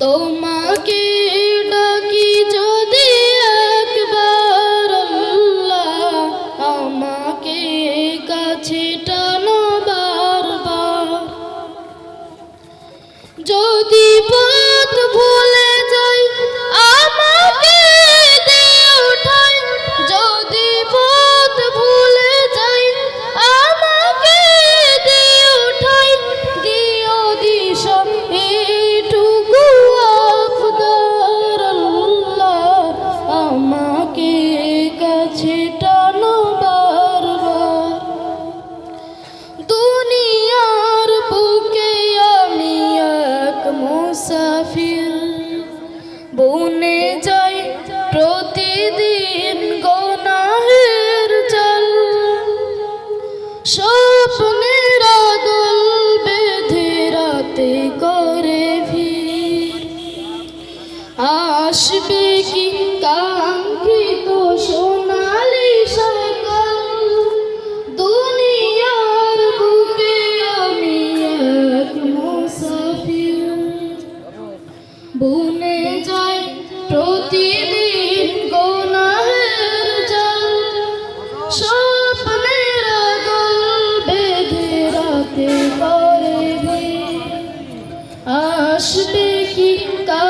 তোমাকে রাতে করে ভিড়। আসবে কি কাঙ্ক্ষিত সোনালি সকাল দুনিয়ার বুকে আমি এক মুসাফির। বুনে যায় প্রতি ಕಿಂಕಾ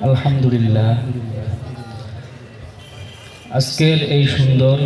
আলহামদুলিল্লাহ। আজকের এই সুন্দর